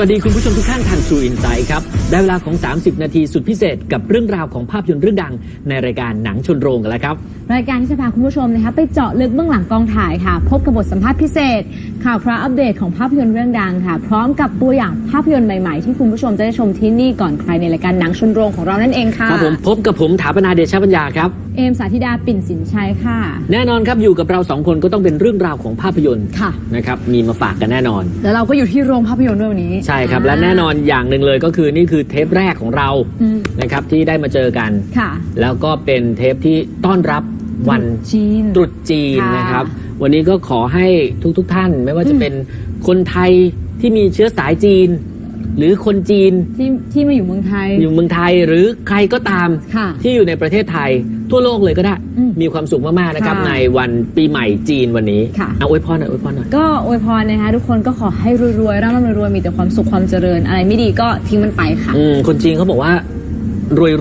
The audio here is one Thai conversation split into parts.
วัสดีคุณผู้ชมทุกท่านทาง True Insight ครับ ได้เวลาของ 30 นาทีสุดพิเศษกับเรื่องราวของภาพยนตร์เรื่องดังในรายการหนังชนโรงกันแล้วครับ รายการที่จะพาคุณผู้ชมนะคะไปเจาะลึกเบื้องหลังกองถ่ายค่ะ พบกับบทสัมภาษณ์พิเศษ ข่าวคราวอัปเดตของภาพยนตร์เรื่องดังค่ะ พร้อมกับตัวอย่างภาพยนตร์ใหม่ๆ ที่คุณผู้ชมจะได้ชมที่นี่ก่อนใครในรายการหนังชนโรงของเรานั่นเองค่ะครับผมพบกับผมถาปนาเดชปัญญาครับเอมสาธิดาปิ่นสินชัยค่ะ แน่นอนครับอยู่กับเราสองคนก็ต้องเป็นเรื่องราวของภาพยนตร์ค่ะนะครับมีมาฝากกันแน่นอน แล้วเราก็อยู่ที่โรงภาพยนตร์ด้วยวันนี้ใช่ครับและแน่นอนอย่างหนึ่งเลยก็คือนี่คือเทปแรกของเราอืมนะครับที่ได้มาเจอกัน ค่ะ แล้วก็เป็นเทปที่ต้อนรับวันจีน ตรุษจีนค่ะนะครับ วันนี้ก็ขอให้ทุกๆทท่าน ไม่ว่าจะเป็นคนไทยที่มีเชื้อสายจีน หรือคนจีนที่ที่มาอยู่เมืองไทย อยู่เมืองไทยหรือใครก็ตามค่ะที่อยู่ในประเทศไทย ทั่วโลกเลยก็ได้อืมมีความสุขมากๆนะครับค่ะในวันปีใหม่จีนวันนี้ค่ะเอาอวยพรหน่อยอวยพรหน่อยก็อวยพรนะคะทุกคนก็ขอให้รวยๆร่ำๆรวยๆมีแต่ความสุขความเจริญ อะไรไม่ดีก็ทิ้งมันไปค่ะอืมคนจีนเขาบอกว่า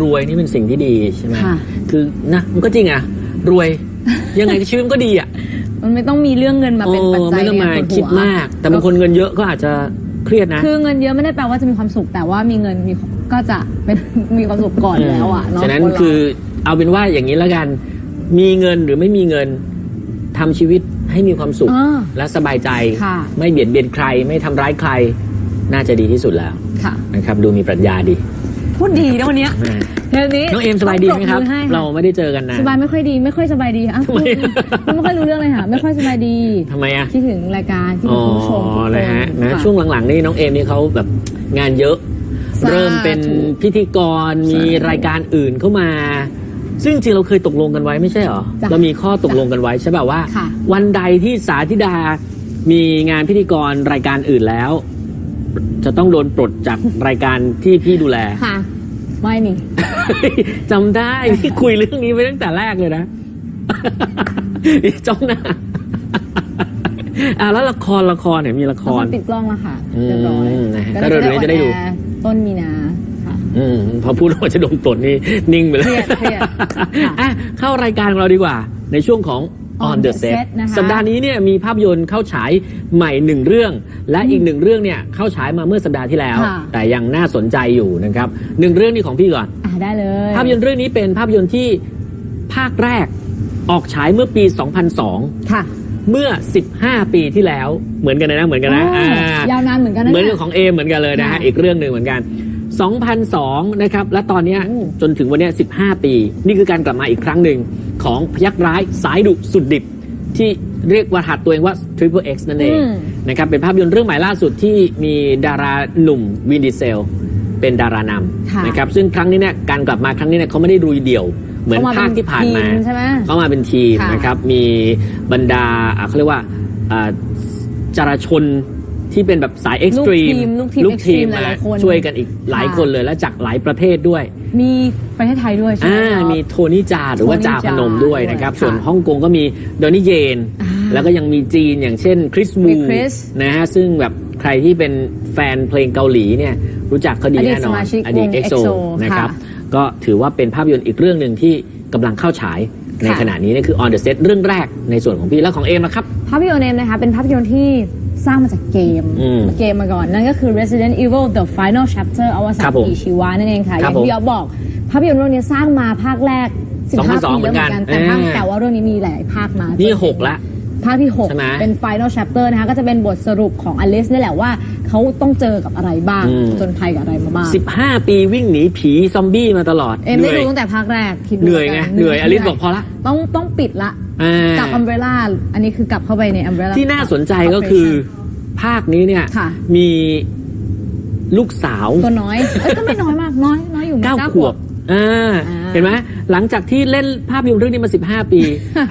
รวยๆนี่เป็นสิ่งที่ดีใช่ไหมค่ะคือนะมันก็จริงอะรวยยังไงชีวิตมันก็ดีอะมันไม่ต้องมีเรื่องเงินมาเป็นปัจโอ้จัยไม่ต้องมาในการปวคิดหัวมาก แต่บางคนเงินเยอะก็อาจจะ เครียดนะ คือเงินเยอะไม่ได้แปลว่าจะมีความสุข แต่ว่ามีเงินมีก็จะเป็นมีความสุขก่อนแล้วอะเนาะฉะนั้นนเราคือเอาเป็นว่าอย่างนี้แล้วกัน มีเงินหรือไม่มีเงินทำชีวิตให้มีความสุขอ่าและสบายใจค่ะไม่เบียดเบียนใคร ไม่ทำร้ายใคร น่าจะดีที่สุดแล้วค่ะนะครับ ดูมีปรัชญาดี พูดดีนะวันเนี้ยอ่าเดี๋ยวนี้น้องเอมสบายดีไหมครับ ต้องปอให้ะเราไม่ได้เจอกันนะสบายไม่ค่อยดีไม่ค่อยสบายดีอะทำไมคุณไม่ค่อยรู้เรื่องเลยค่ะ ไม่ค่อยสบายดีทำไมอะคิดถึงรายการคิดอ๋ถึองคุณผู้ชมทุกคนนะฮะนะค่ช่วงหลังๆนี่น้องเอมนี่เขาแบบงานเยอะ สาธุเริ่มเป็นพิธีกรมีรายการอื่นเข้ามา ซึ่งจริงๆเราเคยตกลงกันไว้ไม่ใช่เหรอจ้ะเรามีข้อตกลงกันไว้ใช่ป่ะว่า ค่ะ วันใดที่สาธิดา มีงานพิธีกรรายการอื่นแล้ว จะต้องโดนปลดจากรายการที่พี่ดูแล ค่ะ ไม่นี่ จำได้พี่คุยเรื่องนี้ไปตั้งแต่แรกเลยนะจ้องหน้าอะแล้วละครละครเนี่ยมีละคละครรปิดกล้องแล้วค่ะอืมเรียบร้อยนะฮะก็ก็เร็วๆนี้จะได้ดูออนแอร์ต้นมีนาค่ะอืมพอพูดว่าจะโดนปลดนี่นิ่งไปเลยเครียดเครียดค่ะอะเข้ารายการของเราดีกว่า ในช่วงของ On the Set นะคะ สัปดาห์นี้เนี่ยมีภาพยนตร์เข้าฉายใหม่หนึ่งเรื่อง และอีกหนึ่งเรื่องเนี่ยเข้าฉายมาเมื่อสัปดาห์ที่แล้ว ค่ะ แต่ยังน่าสนใจอยู่นะครับหนึ่งเรื่องนี้ของพี่ก่อน อะได้เลยภาพยนตร์เรื่องนี้เป็นภาพยนตร์ที่ภาคแรกออกฉายเมื่อปี 2002 ค่ะเมื่อ 15 ปีที่แล้วเหมือนกันเลยนะเหมือนกันนะโอ้อ่า ยาวนานเหมือนกันนะเหมือนเนี่กับย ของเอมเหมือนกันเลยนะฮะ ค่ะอีกเรื่องหนึ่งเหมือนกัน 2002 นะครับ และตอนเนี้ยโอ้จนถึงวันเนี้ย15 ปี นี่คือการกลับมาอีกครั้งหนึ่ง ของพยักร้ายสายดุสุดดิบ ที่เรียกว่าหัดตัวเองว่า Triple X นั่นเองอืมนะครับเป็นภาพยนตร์เรื่องใหม่ล่าสุดที่มีดาราหนุ่มวินดีเซล เป็นดารานค่ะำนะครับซึ่งครั้งนี้เนี่ยการกลับมาครั้งนี้เนี่ยเขาไม่ได้รุยเดี่ยวเหมือนเข้ามาภาคที่ผ่านมาเป็นทีมใช่ไหมเข้ามาเป็นทีมค่ะนะครับมีบรรดาอะเขาเรียกว่าอ่าจราชนที่เป็นแบบสายเอ็กซ์ตรีมลูกทีมลูกทีมมาหลายๆคนช่วยกันอีกหลายค่ะคนเลยและจากหลายประเทศด้วย มีประเทศไทยด้วยใช่ไหมอ่าครับ มีโทนี่จาหรือว่าโทนี่จาพนมด้วยจานะครับ ด้วยส่วนค่ะฮ่องกงก็มีดอนนี่เยนอ่าแล้วก็ยังมีจีนอย่างเช่นคริสมีวูคริสนะฮะ ซึ่งแบบใครที่เป็นแฟนเพลงเกาหลีเนี่ย รู้จักเขาดีอดีตแน่นอนสมาชิกอดีตวงเอ็กโซ EXO นะครับ ค่ะก็ถือว่าเป็นภาพยนตร์อีกเรื่องหนึ่งที่กำลังเข้าฉายในค่ะ ขณะนี้นี่คือ On the Set เรื่องแรกในส่วนของพี่แล้วของเอมนะครับ ภาพยนตร์เนมนะคะเป็นภาพยนตร์ที่ สร้างมาจากเกมอืมเกมมาก่อน นั่นก็คือ Resident Evil The Final Chapter อวสาครันบผมอีชิวานั่นเองค่ะ อครัย่าบงที่เราบอกภาพยนตร์เรื่องนี้สร้างมาภาคแรก15 2002ปีแล้วเหมือนกันแต่ภาคเหมือนกันแต่ว่าเรื่องนี้มีหลายภาคมา นี่จเป็หกละ ภาคที่ ใช่ไหม6 เป็น Final Chapter นะคะ ก็จะเป็นบทสรุปของอลิสนี่แหละว่าเขาต้องเจอกับอะไรบ้างอืมจนภัยกับอะไรมาบ้าง15 ปีวิ่งหนีผีซอมบี้มาตลอดเอ็มเหได้นื่อยดูตั้งแต่ภาคแรกคิดดูเหนื่อยไงแล้วกัเหนื่อยอลิสบอกพอละ ต้องต้องปิดละ อ่ากับอัมเบร่าอันนี้คือกลับเข้าไปในอัมเบร่า ที่น่าสนใจก็คือ ภาคนี้เนี่ย ค่ะ มีลูกสาว ตัวน้อยเอ้ยก็ไม่น้อยมากน้อยน้อยอยู่เก้าเก้าขวบอ่าอ่า เห็นไหมหลังจากที่เล่นภาพยนตร์เรื่องนี้มา 15 ปี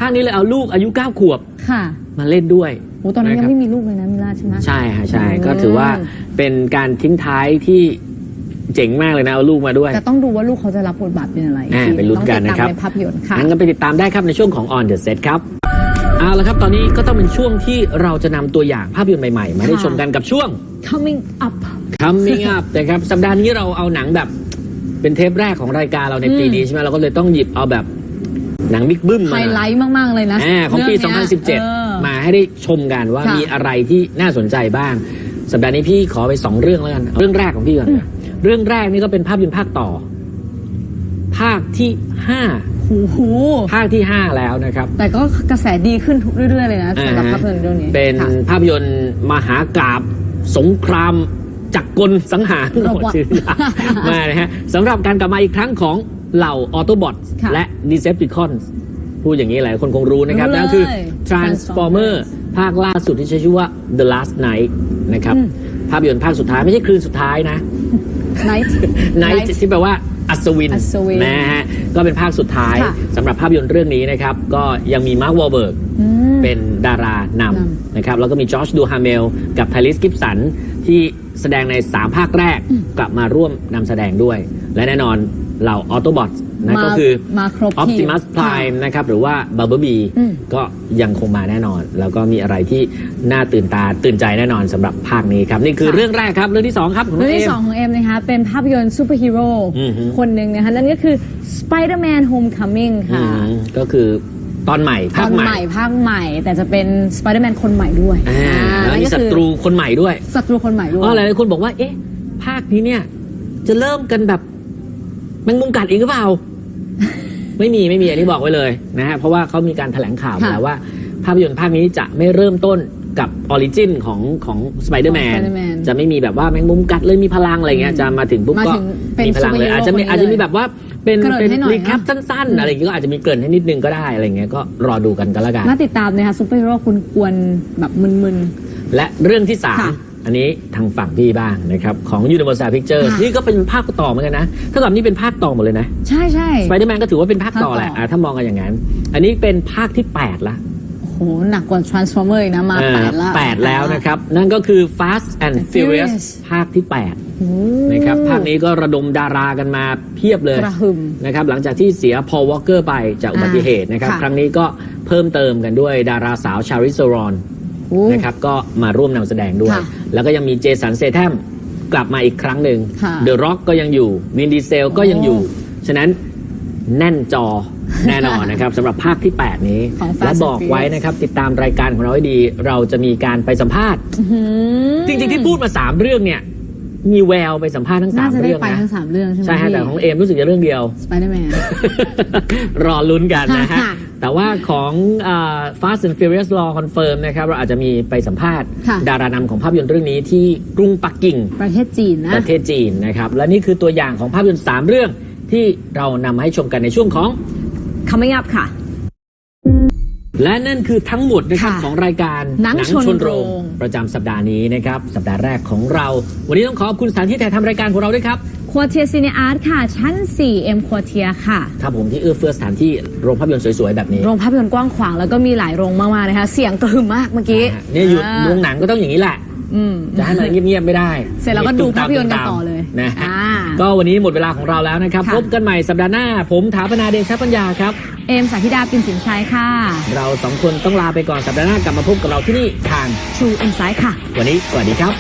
ภาคนี้เลยเอาลูกอายุ 9 ขวบค่ะมาเล่นด้วยโอ้ตอนนั้นยัะคงรับไม่มีลูกเลยนะมิลาใช่ไหม ใช่ฮะใช่อืมก็ถือว่าเป็นการทิ้งท้ายที่ เจ๋งมากเลยนะเอาลูกมาด้วยแต่ต้องดูว่าลูกเขาจะรับบทบาทเป็นอะไรอ่าไปลุ้นกันนะครับ ต้องติดตามในภาพยนตร์ค่ะ งั้นก็ไปติดตามได้ครับในช่วงของ On the Set ครับเอาละครับตอนนี้ก็ต้องเป็นช่วงที่เราจะนำตัวอย่างภาพยนตร์ใหม่ๆ มาได้ค่ะชมกันกับช่วง coming up Coming Up นะครับสัปดาห์นี้เราเอาหนังแบบ เป็นเทปแรกของรายการเราในปีนี้ใช่ไหมเราก็เลยต้องหยิบเอาแบบหนังบิ๊กบึ้มไฮมาไลท์มาก ๆ เลยนะอ่าของปี เรื่เนี้ยเออ 2017 มาให้ได้ชมกันว่าค่ะ มีอะไรที่น่าสนใจบ้าง สัปดาห์นี้พี่ขอไปสองเรื่องแล้วกันเอาเรื่องแรกของพี่ก่อนนะ เรื่องแรกนี่ก็เป็นภาพยนตร์ภาคต่อ ภาคที่ห้าหูหูภาคที่ห้าแล้วนะครับ แต่ก็กระแสดีขึ้นเรื่อยๆเลยนะสำหรับภาพยนตร์เรื่องนี้ เป็นค่ะภาพยนตร์มหากาบสงครามจักรกลสังหารโรบอทชื่อยาวมานะฮะสำหรับการกลับมาอีกครั้งของเหล่าออโตบอทค่ะและ Decepticons พูดอย่างนี้หลายคนคงรู้นะครับรู้เลยนั่นคือ Transformer Transformer ภาคล่าสุดที่ใช้ชื่อว่า The Last Night นะครับอืมภาพยนตร์ภาคสุดท้ายไม่ใช่คืนสุดท้ายนะ Night Night ที่แปลว่าอัศวินอัศวินนะฮะก็เป็นภาคสุดท้ายค่ะ สำหรับภาพยนตร์เรื่องนี้นะครับ ก็ยังมีมาร์ควอลเบิร์ก อืม เป็นดารานนำนะครับแล้วก็มีจอร์จดูฮาเมล กับไทลิสกิฟสัน ที่แสดงใน 3 ภาคแรกกลับมาร่วมนำแสดงด้วย และแน่นอนเหล่าออโตบอท นะมาก็คือ มาครบทีม Optimus Prime นะครับ หรือว่า Bumblebee อืม ก็ยังคงมาแน่นอน แล้วก็มีอะไรที่น่าตื่นตาตื่นใจแน่นอนสำหรับภาคนี้ครับ นี่คือค่ะเรื่องแรกครับ เรื่องที่ 2 ครับของน้เรื่อองงเอที่ม สองของเอ็มนะคะเป็นภาพยนตร์ซูเปอร์ฮีโร่อือฮึ คนหนึ่งนะคะนั่นก็คือ Spider-Man Homecoming อืค่ะ มก็คือตอนใหม่ตภาอคนใหใหม่ม่ภาคใหม่ แต่จะเป็น Spider-Man คนใหม่ด้วยอ่าอ่าแล้วมีนั่นก็ศัคือตรูคนใหม่ด้วย ศัตรูคนใหม่ด้วย อ๋อหลายๆคนบอกว่า เอ๊ะ ภาคนี้เนี่ย จะเริ่มกันแบบแมงมุมกัดอีกหรือเปล่า ไม่มีไม่มีอันนี้บอกไว้เลยนะฮะเพราะว่าเขามีการแถลงข่าวมาค่ะ แล้วว่า ภาพยนตร์ภาคนี้จะไม่เริ่มต้นกับออริจินของของสไปเดอร์แมน Spider-Man จะไม่มีแบบว่าแมงมุมกัดเลยมีพลังอะไรเงี้ยจะมาถึงปุ๊บมาก็ถึงเป็นมีพลังเลย superhero อาจจะมีคนนี้อาจจะมีแบบว่าเป็นเกริ่นเป็นให้หน่อยรีแคปนะสั้นๆ อะไรอย่างเงี้ยก็อาจจะมีเกริ่นให้นิดนึงก็ได้อะไรเงี้ยก็รอดูกันก็แล้วกัน น่าติดตามนะคะซูเปอร์ฮีโร่คุณกวนแบบมึน และเรื่องที่สามค่ะ อันนี้ทางฝั่งพี่บ้างนะครับ ของ Universal Pictures ค่ะ นี่ก็เป็นภาคต่อเหมือนกันนะถ้ากับนี่เป็นภาคต่อหมดเลยนะๆใช่ใช่ สไปเดอร์แมนก็ถือว่าเป็นภาคต่อภาคต่อ แหละอะถ้ามองกันอย่างนั้น อันนี้เป็นภาคที่ 8 ละโอ้โหหนักกว่า Transformer อีกนะ มาเออแปดละ แปดแล้วนะครับ นั่นก็คือ Fast and Furious Furious ภาคที่ โอ้8นะครับ ภาคนี้ก็ระดมดารากันมาเพียบเลย กระหึ่ม นะครับหลังจากที่เสียพอลวอลเกอร์ไปจากอุบัติเหตุนะครับค่ะ ครั้งนี้ก็เพิ่มเติมกันด้วยดาราสาวชาริสรอน โอ้นะครับก็มาร่วมนำแสดงด้วย ค่ะแล้วก็ยังมีเจสันเซแทมกลับมาอีกครั้งหนึ่งค่ะเดอะร็อกก็ยังอยู่วินดีเซลก็ยังอยู่ ฉะนั้นแน่นจอแน่นอนนะครับ สำหรับภาคที่ 8 นี้ ของ Fast และ and บอกไว้นะครับ ติดตามรายการของเราให้ดี เราจะมีการไปสัมภาษณ์หืมจริงๆที่พูดมา 3 เรื่องเนี่ย มีแววไปสัมภาษณ์ทั้ง น่าจะ3 ได้เรื่องไปนะทั้งสามเรื่องใช่ไหมใช่ฮะแต่ของเอมรู้สึกจะเรื่องเดียว สไปเดอร์แมน รอลุ้นกันนะฮะ ค่ะ แต่ว่าของอ่า Fast and Furious รอคอนเฟิร์มนะครับ เราอาจจะมีไปสัมภาษณ์ ค่ะ ดารานำของภาพยนตร์เรื่องนี้ที่กรุงปักกิ่ง ประเทศจีนนะประเทศจีนนะครับ และนี่คือตัวอย่างของภาพยนตร์ 3 เรื่องที่เรานำมาให้ชมกันในช่วงของ coming up ค่ะ และนั่นคือทั้งหมดนะครับค่ะของรายการหนังชนโรง ประจำสัปดาห์นี้นะครับ สัปดาห์แรกของเรา วันนี้ต้องขอบคุณสถานที่ถ่ายทำรายการของเราด้วยครับ ควอเทียซีเนอาร์ตค่ะ ชั้น 4 M ควอเทียค่ะ ครับผมที่เอื้อเฟื้อสถานที่โรงภาพยนตร์สวยๆ แบบนี้ โรงภาพยนตร์กว้างขวางแล้วก็มีหลายโรงมากๆนะคะ เสียงกระหึ่มมากเมื่อกี้นะฮะเนี่ยอยู่อ่าโรงหนังก็ต้องอย่างนี้แหละ อืม จะให้มันเงียบๆไม่ได้เสร็จแล้วก็ดูภาพยนตร์กันต่อเลยนะฮะอ่าก็วันนี้หมดเวลาของเราแล้วนะครับ ค่ะ พบกันใหม่สัปดาห์หน้า ผมถาปนาเดชะปัญญาครับ เอมสาธิดาปินสินชัยค่ะ เราสองคนต้องลาไปก่อนสัปดาห์หน้ากลับมาพบกับเราที่นี่ทาง True Insight ค่ะ วันนี้สวัสดีครับ